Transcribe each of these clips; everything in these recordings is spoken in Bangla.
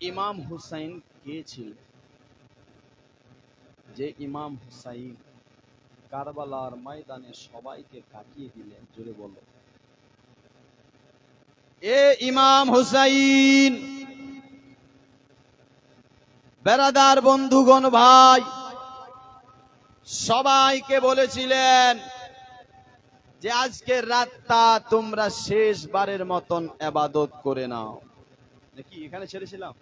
ইমাম হুসাইন কে ছিল যে ইমাম হুসাইন কারবালার ময়দানে সবাইকে কাটিয়ে দিলেন, জোরে বলো। এ ইমাম হুসাইন, বেরাদার বন্ধুগণ ভাই, সবাইকে বলেছিলেন যে আজকের রাতটা তোমরা শেষবারের মতন এবাদত করে নাও। নাকি এখানে ছেড়েছিলাম?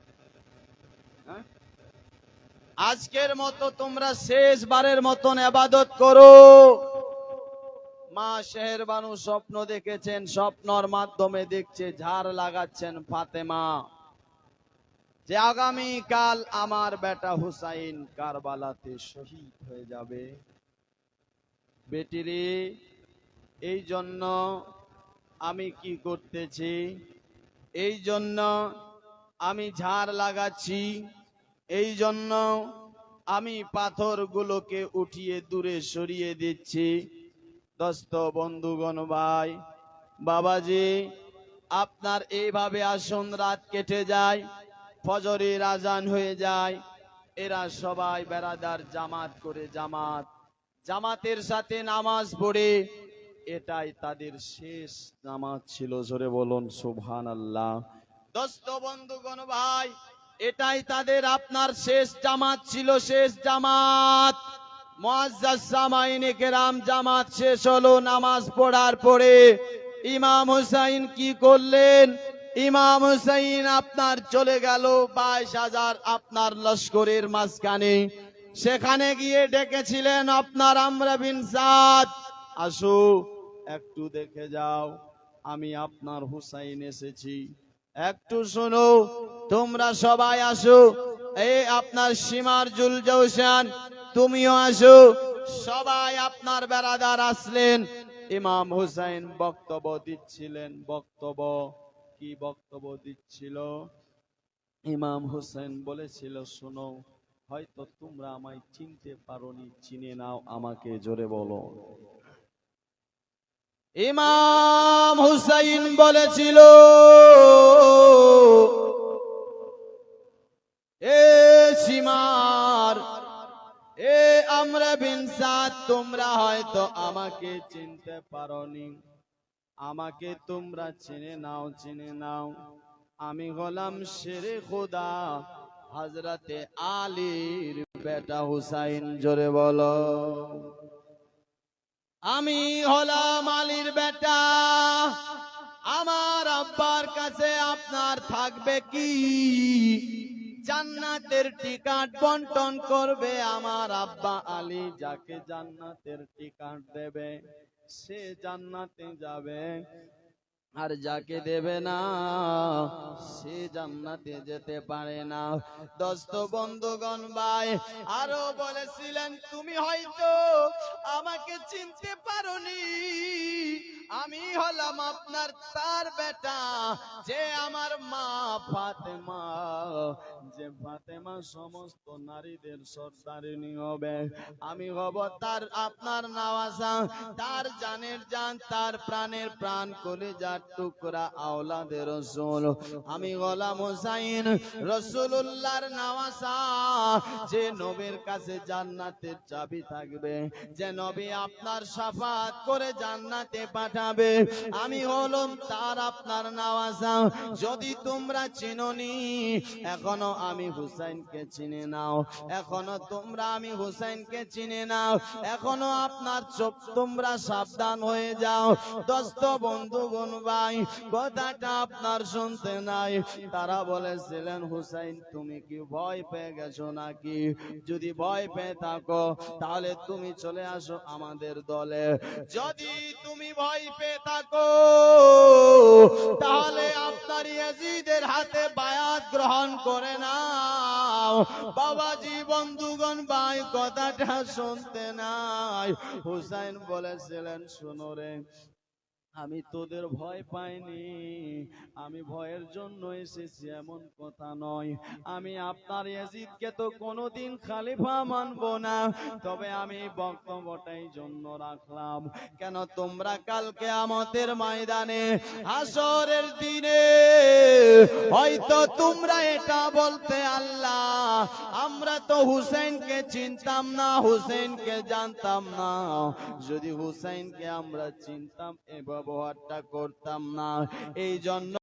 হ্যাঁ? আজকের মতো তোমরা শেষবারের মতন এবাদত করো। মা শেহের বানু স্বপ্ন দেখেছেন, স্বপ্নর মাধ্যমে দেখছে, ঝাড় লাগাচ্ছেন ফাতেমা। যে কাল আমার বেটা হুসাইন কারবালাতে শহীদ হয়ে যাবে। বেটিরে, এই জন্য আমি কি করতেছি? এই জন্য আমি ঝাড় লাগাচ্ছি। এই জন্য আমি পাথরগুলোকে উঠিয়ে দূরে সরিয়ে দিচ্ছি। দস্ত বন্ধুগণ ভাই, বাবাজি, আপনার এইভাবে আসন রাত কেটে যায়, ফজরের আজান হয়ে যায়। এরা সবাই বেড়াদার জামাত করে জামাত। জামাতের সাথে নামাজ পড়ে। এটাই তাদের শেষ নামাজ ছিল, জোরে বলুন সুবহান আল্লাহ দোস্ত বন্ধুগণ ভাই, এটাই তাদের আপনার শেষ জামাত ছিল, শেষ জামাত। মুআজ্জাজ কেরাম জামাত শেষ হলো, নামাজ পড়ার পরে। ইমাম হুসাইন কি করলেন? ইমাম হুসাইন আপনার চলে গেল বাইশ হাজার আপনার লস্করের মাঝখানে। সেখানে গিয়ে ডেকেছিলেন আপনার আমরা বিন সাদ। একটু দেখে যাও, আমি আপনার হুসাইন এসেছি। একটু শোনো, তোমরা সবাই আসো। এই আপনার সীমার জুল জৌসান তুমিও আসো। সবাই আপনার বেড়াদার আসলেন। ইমাম হুসাইন বক্তব্য দিচ্ছিলেন। বক্তব্য, কি বক্তব্য দিচ্ছিল? ইমাম হুসেন বলেছিল, শোনো, হয়তো তোমরা আমায় চিনতে পারোনি, চিনে নাও আমাকে, জোরে বলো। ইমাম হুসাইন বলেছিল, এ সীমার এ আমরা বিনসাদ তোমরা হয়তো আমাকে চিনতে পারোনি। আমাকে তোমরা চিনে নাও চিনে নাও। আমি হলাম শেরে খোদা হজরতে আলীর বেটা হুসাইন, জোরে বলো। আমি হলাম আলীর বেটা। আমার আব্বার কাছে আপনার থাকবে কি? জান্নাতের টিকাট বন্টন করবে আমার আব্বা আলী, যাকে জান্নাতের টিকাট দেবে, সে জান্নাতে যাবে। আর যাকে দেবে না, সে জান্নাতে যেতে পারে না। দস্ত বন্ধুগণ, ভাই, আরও বলেছিলেন, তুমি হয়তো আমাকে চিনতে পারোনি। আমি হলাম আপনার তার বেটা, যে আমার মা ফাতেমা, যে ফাতেমা সমস্ত নারীদের সর্দারিনী হবে আমি হব তার আপনার নাওয়াজা, তার জানের জান, তার প্রাণের প্রাণ করে যার টুকরা আওলাদের রসুল। আমি গোলাম হোসাইন রসুল্লাহর নাওয়াজা যে নবীর কাছে জান্নাতের চাবি থাকবে, যে নবী আপনার সাফাত করে জান্নাতে পাঠাবে, আমি তার আপনার যদি তোমরা চিননি, এখনও আমি হুসাইনকে চিনে নাও। এখনও তোমরা আমি হুসাইনকে চিনে নাও। এখনও আপনার চোখ তোমরা সাবধান হয়ে যাও। দস্ত, বন্ধুগণ ভাই কথাটা আপনার শুনতে নাই। তারা বলেছিলেন, হুসাইন, তুমি কি ভয় পেয়ে গেছো নাকি? যদি ভয় পেয়ে থাকো, তাহলে তুমি চলে আসো আমাদের দলে। যদি তুমি ভয় পেয়ে থাকো, তাহলে আপনার ইয়াজিদের হাতে বায়াত গ্রহণ করে নাও। বাবাজি, বন্ধুগণ, ভাই, কথাটা শুনতে নাই। হুসাইন বলেছিলেন, শোনো রে আমি তোদের ভয় পাইনি। আমি ভয়ের জন্য এসেছি, এমন কথা নয়। আমি আপনার ইয়াজিদকে তো কোনোদিন খালিফা মানবো না। তবে আমি বক্তব্যটাই জন্য রাখলাম। কেন তোমরা কালকে আমাদের ময়দানে হাসরের দিনে হয়তো তোমরা এটা বলতে আল্লাহ। আমরা তো হুসেনকে চিনতাম না, হুসেনকে জানতাম না। যদি হুসেনকে আমরা চিনতাম, এ ব্যবহারটা করতাম না। এই জন্য